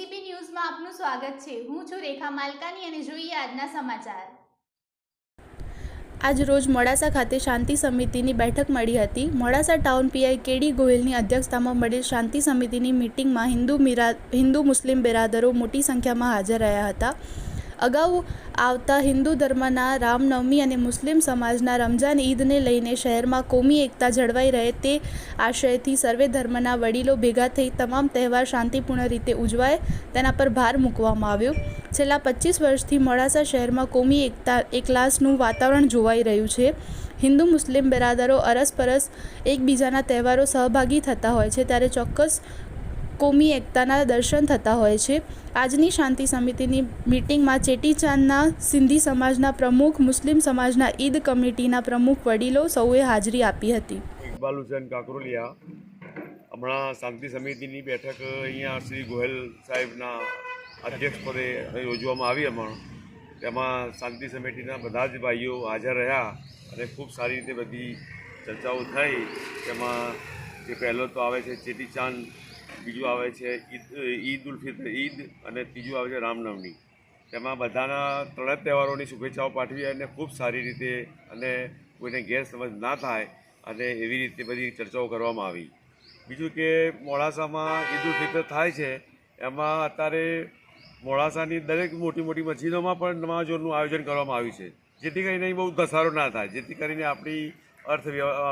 સ્વાગત છે. હું છું રેખા માલકાની અને જોઈએ આજના સમાચાર. આજ રોજ મોડાસા ખાતે શાંતિ સમિતિની બેઠક મળી હતી. મોડાસા ટાઉન પીઆઈ કેડી ગોહિલની અધ્યક્ષતામાં મળેલ શાંતિ સમિતિની મિટિંગમાં હિન્દુ હિન્દુ મુસ્લિમ બિરાદરો મોટી સંખ્યામાં હાજર રહ્યા હતા. અગાઉ આવતા હિન્દુ ધર્મના રામનવમી અને મુસ્લિમ સમાજના રમઝાન ઈદને લઈને શહેરમાં કોમી એકતા જળવાઈ રહે તે આશયથી સર્વે ધર્મના વડીલો ભેગા થઈ તમામ તહેવાર શાંતિપૂર્ણ રીતે ઉજવાય તેના પર ભાર મૂકવામાં આવ્યો. છેલ્લા પચીસ વર્ષથી મોડાસા શહેરમાં કોમી એકતા એકલાસનું વાતાવરણ જોવાઈ રહ્યું છે. હિન્દુ મુસ્લિમ બિરાદરો અરસપરસ એકબીજાના તહેવારો સહભાગી થતા હોય છે ત્યારે ચોક્કસ કોમી એકતાના દર્શન થતા હોય છે. આજની શાંતિ સમિતિની મિટિંગમાં ચેટીચાંદના સિંધી સમાજના પ્રમુખ, મુસ્લિમ સમાજના ઈદ કમિટીના પ્રમુખ વડીલો સૌએ હાજરી આપી હતી. ઇકબાલ હુસેન કાકરોલિયા, હમણાં શાંતિ સમિતિની બેઠક અહીંયા શ્રી ગોહેલ સાહેબના અધ્યક્ષપદે યોજવામાં આવી હમણાં તેમાં શાંતિ સમિતિના બધા જ ભાઈઓ હાજર રહ્યા અને ખૂબ સારી રીતે બધી ચર્ચાઓ થઈ. તેમાં જે પહેલો તો આવે છે ચેટીચાંદ બીજું આવે છે ઈદ ઈદ ઉલ ફિત્ર, ઈદ અને ત્રીજું આવે છે રામનવમી. તેમાં બધાના ત્રણ તહેવારોની શુભેચ્છાઓ પાઠવી અને ખૂબ સારી રીતે અને કોઈને ગેરસમજ ના થાય અને એવી રીતે બધી ચર્ચાઓ કરવામાં આવી. બીજું કે મોડાસામાં ઈદ ઉલ ફિત્ર થાય છે, એમાં અત્યારે મોડાસાની દરેક મોટી મોટી મસ્જિદોમાં પણ નમાજોનું આયોજન કરવામાં આવ્યું છે. જેથી કરીને બહુ ધસારો ના થાય, જેથી કરીને આપણી અર્થ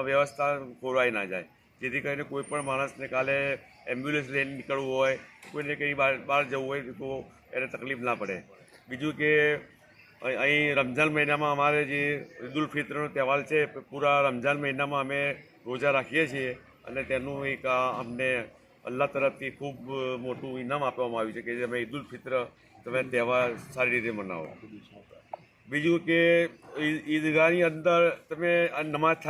વ્યવસ્થા ખોરવાઈ ના જાય. જેથી કરીને કોઈ પણ માણસને કાલે એમ્બ્યુલન્સ લઈને નીકળવું હોય, કોઈને કંઈ બહાર બહાર જવું હોય તો એને તકલીફ ના પડે. બીજું કે અહીં- રમઝાન મહિનામાં અમારે જે ઈદ ઉલ ફિત્રનો તહેવાર છે પૂરા રમઝાન મહિનામાં અમે રોજા રાખીએ છીએ અને તેનું એક અમને અલ્લાહ તરફથી ખૂબ મોટું ઇનામ આપવામાં આવ્યું છે કે તમે ઈદ ઉલ ફિત્ર તમે તહેવાર સારી રીતે મનાવો. બીજું કે ઈદગાહની અંદર તમે નમાઝ થાય